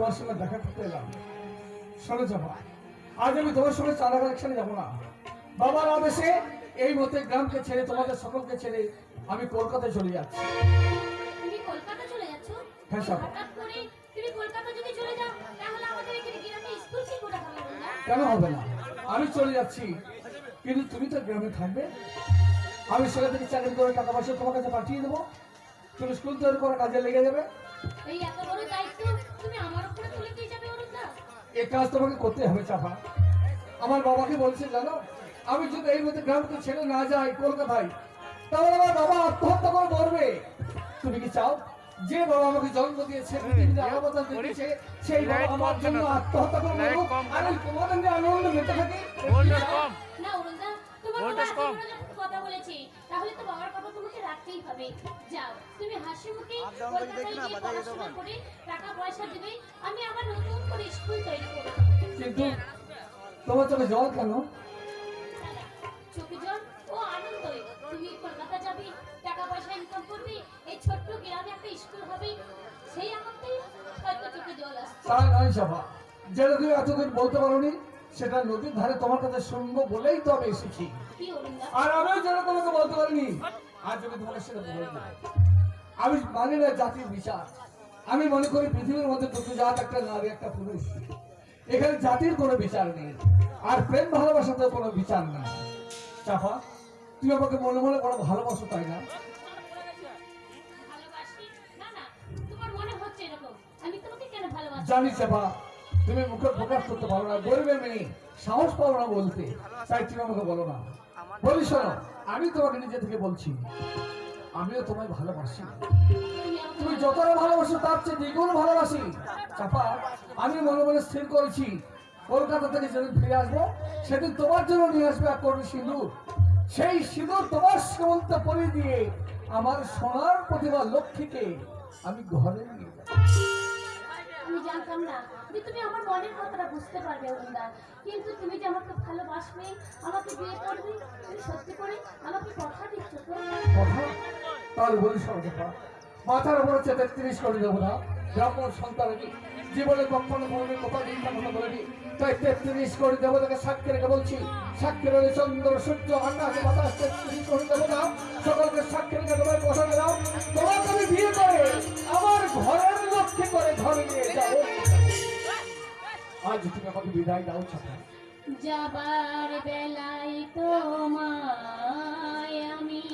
তোমার সঙ্গে দেখা করতে এলাম। শোনো চাপা আজ আমি তোমার সঙ্গে চাঁদা কালেকশনে যাব না। বাবার আদেশে এই মতে গ্রামকে ছেড়ে তোমাদের সকলকে ছেড়ে আমি কলকাতায় চলে যাচ্ছি। তুমি কলকাতা চলে যাচ্ছ? হ্যাঁ, সব। তুমি কলকাতা যদি চলে যাও তাহলে আমাদের এখানে গ্রামে স্কুল কি করে হবে না কেন হবে না? আমি চলে যাচ্ছি। কিন্তু তুমি তো গ্রামে থাকবে। আমি সেখান থেকে চাকরি করে টাকা পয়সা তোমার কাছে পাঠিয়ে দেবো। তুমি স্কুল তৈরি করার কাজে লেগে যাবে। এই এত বড় দায়িত্ব এই কাজ তোমাকে করতে হবে চাপা। আমার বাবাকে বলছে জানো আমি যদি এই মধ্যে গ্রামকে ছেড়ে না যাই কলকাতায় তাহলে আমার বাবা আত্মহত্যা করে মরবে। তুমি কি চাও যে বাবা আমাকে জন্ম দিয়েছে অবদান দিয়েছে সেই বাবা আমার জন্য আত্মহত্যা করে মরুক। আর আমি তোমাদের আনন্দ মেতে থাকি। না ভোল্টেজ কম। কথা বলেছে। তাহলে তো বাবার কথা তোমাকে রাখতেই হবে। যাও তুমি হাসি মুখে কলকাতায় গিয়ে পড়াশোনা করে টাকা পয়সা দিবে। আমি আবার নতুন করে স্কুল তৈরি করব। কিন্তু তোমার চোখে জল কেন? চোখে জল ও আনন্দ। তুমি কলকাতা যাবে টাকা পয়সা ইনকাম করবে এই ছোট্ট গ্রামে একটা স্কুল হবে সেই আনন্দেই হয়তো চোখে জল আসছে। নয় সভা। যেটা তুমি এতদিন বলতে পারোনি সেটা নদীর ধারে তোমার কাছে শুনব বলেই তো আমি এসেছি। আর আমিও যেন তোমাকে বলতে পারিনি। আজ আমি তোমাকে সেটা বলে। আমি মানি না জাতির বিচার। আমি মনে করি পৃথিবীর মধ্যে দুটো জাত একটা নারী একটা পুরুষ। এখানে জাতির কোনো বিচার নেই। আর প্রেম ভালোবাসাতেও কোনো বিচার নেই। চাপা তুই আমাকে মনে মনে বড় ভালোবাসো তাই না? ভালোবাসি? না না আমি ভালোবাসি? জানি চাপা। তুমি মুখে প্রকাশ করতে পারো না। গরিবের মেয়ে সাহস পাবো না বলতে। তাই তুমি আমাকে বলো না। বলি শোনো, আমি তোমাকে নিজে থেকে বলছি, আমিও তোমায় ভালোবাসি। তুমি যতটা ভালোবাসো তার চেয়ে দ্বিগুণ ভালোবাসি। চাপা, আমি মনে মনে স্থির করেছি, কলকাতা থেকে যেদিন ফিরে আসব, সেদিন তোমার জন্য নিয়ে আসবে এক কোটি সিঁদুর। সেই সিঁদুর তোমার সীমন্ত পরি দিয়ে আমার সোনার প্রতিভা লক্ষ্মীকে আমি ঘরে নিয়ে যাব। জানতাম না যে তুমি আমার মনের কথাটা বুঝতে পারবে অরুণদা। কিন্তু তুমি যে আমাকে ভালোবাসবে, আমাকে বিয়ে করবে, তুমি সত্যি করে আমাকে কথা দিচ্ছ মাথার চেয়ে তেত্রিশ না। ব্রাহ্মণ জীবনে কখনো কথা বলেনি তাই তেত্রিশ করে দেবো তাকে সাক্ষী রেখে বলছি, সাক্ষী রয়ে চন্দ্র, সূর্য, আকাশ, বাতাস, তেত্রিশ না। সকলকে সাক্ষী রেখে তোমার কথা দিলাম। তোমাকে আমি বিয়ে করে আমার ঘরের লক্ষ্যে করে ঘরে নিয়ে যাব। আজ তুমি আমাকে বিদায় দাও ছাতা। যাবার বেলায় তোমায় আমি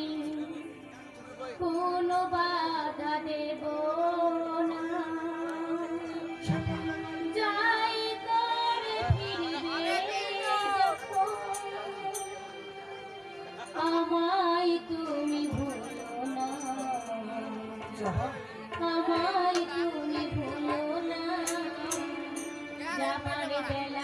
কোনো বাধা দেব না। যাই করে ফিরবে আমায় তুমি ভুলো না। আমায় তুমি যাবার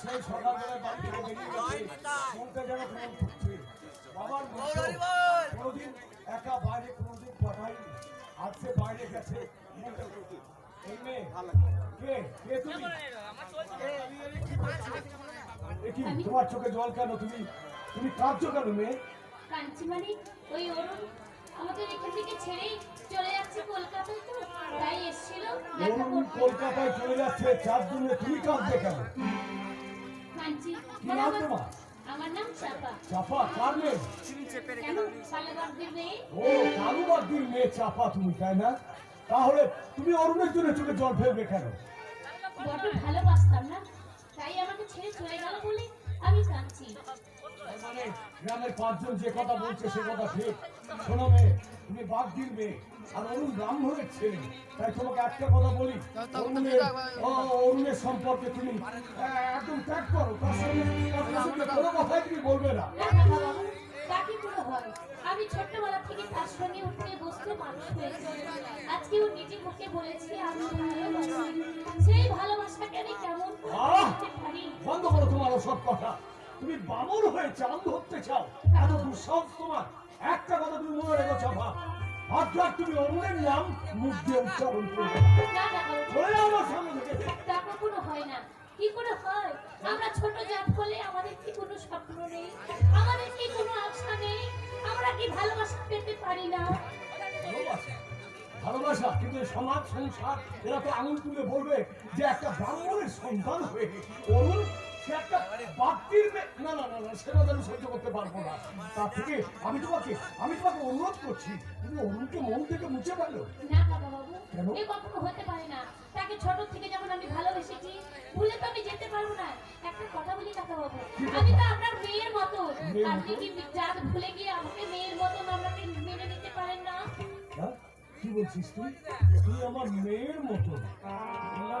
সেই সকালবেলায় বাড়ি থেকে বেরিয়ে গেছে মনটা যেন কেমন করছে বাবার কোনোদিন একা বাইরে কোনোদিন পাঠায়নি। আজ সে বাইরে গেছে। মনটা এই মেয়ে কে? কে তুমি? তোমার চোখে জল কেন তুমি? তুমি কাঁদছো কেন মেয়ে? মানে ওই অরুণ আমাদের এখান থেকে ছেড়েই চলে যাচ্ছে কলকাতায় তো তাই এসেছিল। অরুণ কলকাতায় চলে যাচ্ছে চার দিনে তুমি কাঁদবে কেন? কাঞ্চি কি আমার- নাম চাপা। চাপা কার মেয়ে? কেন? কালাবাগদের মেয়ে? ও কালুবাদির মেয়ে চাপা তুমি তাই না? তাহলে তুমি অরুণের জন্য চোখে জল ফেলবে কেন? ভালোবাসতাম না? তাই আমাকে ছেড়ে চলে গেল বলে আমি কাঁদছি। মানে গ্রামের পাঁচজন যে কথা বলছে সে কথা ঠিক শোনো মেয়ে তুমি বাগদির মেয়ে। আর অরুণ ব্রাহ্মণের ছেলে তাই তোমাকে একটা কথা বলি। অরুণের অরুণের সম্পর্কে তুমি একদম ত্যাগ করো তার সঙ্গে কোনো কথাই তুমি বলবে না। তাকে হয় আমি ছোট্টবেলা থেকে তার সঙ্গে উঠতে বসতে মানুষ হয়েছি। আজকে ও নিজে মুখে বলেছে আমি ভালোবাসি। সেই ভালোবাসাকে আমি কেমন বন্ধ করো তোমার সব কথা। তুমি বামন হয়ে চাঁদ ধরতে চাও। এত দুঃসাহস তোমার। একটা কথা তুমি মনে রেখো চাপা। অর্থাৎ তুমি অরুণের নাম মুখ দিয়ে উচ্চারণ করবে চলে যাও আমার সামনে থেকে। তা কখনো হয় না। কি করে হয়? আমরা ছোট জাত আমাদের কি কোনো স্বপ্ন নেই? আমাদের কি কোনো আশা নেই? আমরা কি ভালোবাসা পেতে পারি না? ভালোবাসা? কিন্তু সমাজ সংসার এরা তো আঙুল তুলে বলবে যে একটা ব্রাহ্মণের সন্তান হয়ে অরুণ সে একটা বাক্তির না না না না সেটা আমি সহ্য করতে পারব না। তার থেকে আমি তোমাকে আমি তোমাকে অনুরোধ করছি তুমি অরুণকে মন থেকে মুছে ফেলো। না বাবা বাবু কেন? এ কখনো হতে পারে না। তাকে ছোট থেকে যেমন আমি ভালোবেসেছি ভুলে তো আমি যেতে পারব না। একটা কথা বলি কাকা বাবু আমি তো আপনার মেয়ের মতো। আপনি কি জাত ভুলে গিয়ে আমাকে মেয়ের মতন আমাকে মেনে নিতে পারেন না? হ্যাঁ? কি বলছিস তুই? তুই আমার মেয়ের মতো। না,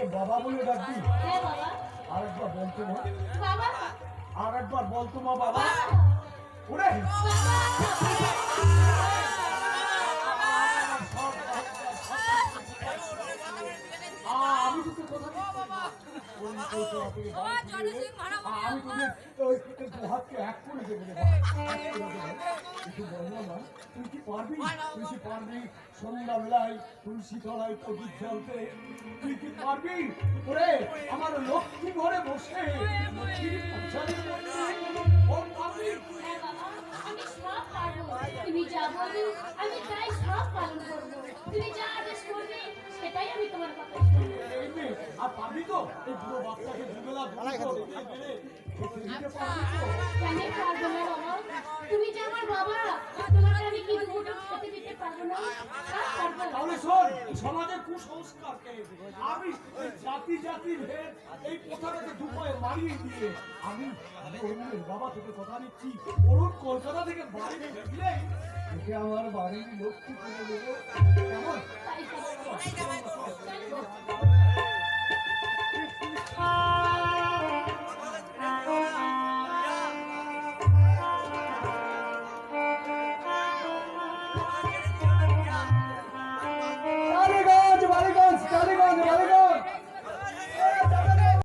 আমাকে বাবা বলে ডাকবি? হ্যাঁ আরেকবার বলতো মা। আর একবার বলতো মা বাবা। ওরে। আমি তোকে কথা আমি তোকে হাতকে এক করে দেবো। তুই কি পারবি তুই কি পারবি? সন্ধ্যাবেলায় তুলসী তলায় প্রদীপ জ্বালতে। তুই কি পারবি? ওরে আমার লক্ষ্মী ঘরে বসে। হ্যাঁ বাবা, আমি সব পারব। তুমি যা বলবে আমি তাই সব পালন করব। তুমি যা আদেশ করবে সেটাই আমি তোমার কথা শুনব। এই নে, আর পারবি তো? এই বুড়ো বাচ্চাকে দুবেলা খেতে দিতে পারবি তো? কেন পারব আমি জাতি জাতি ভেদ, এই প্রথাটাকে দুপায়ে মারিয়ে দিয়ে আমি অরুণের বাবা থেকে কথা অরুণ কলকাতা থেকে বাড়ি ফিরলে একে আমার বাড়ির লক্ষ্মী করে দেবো কেমন।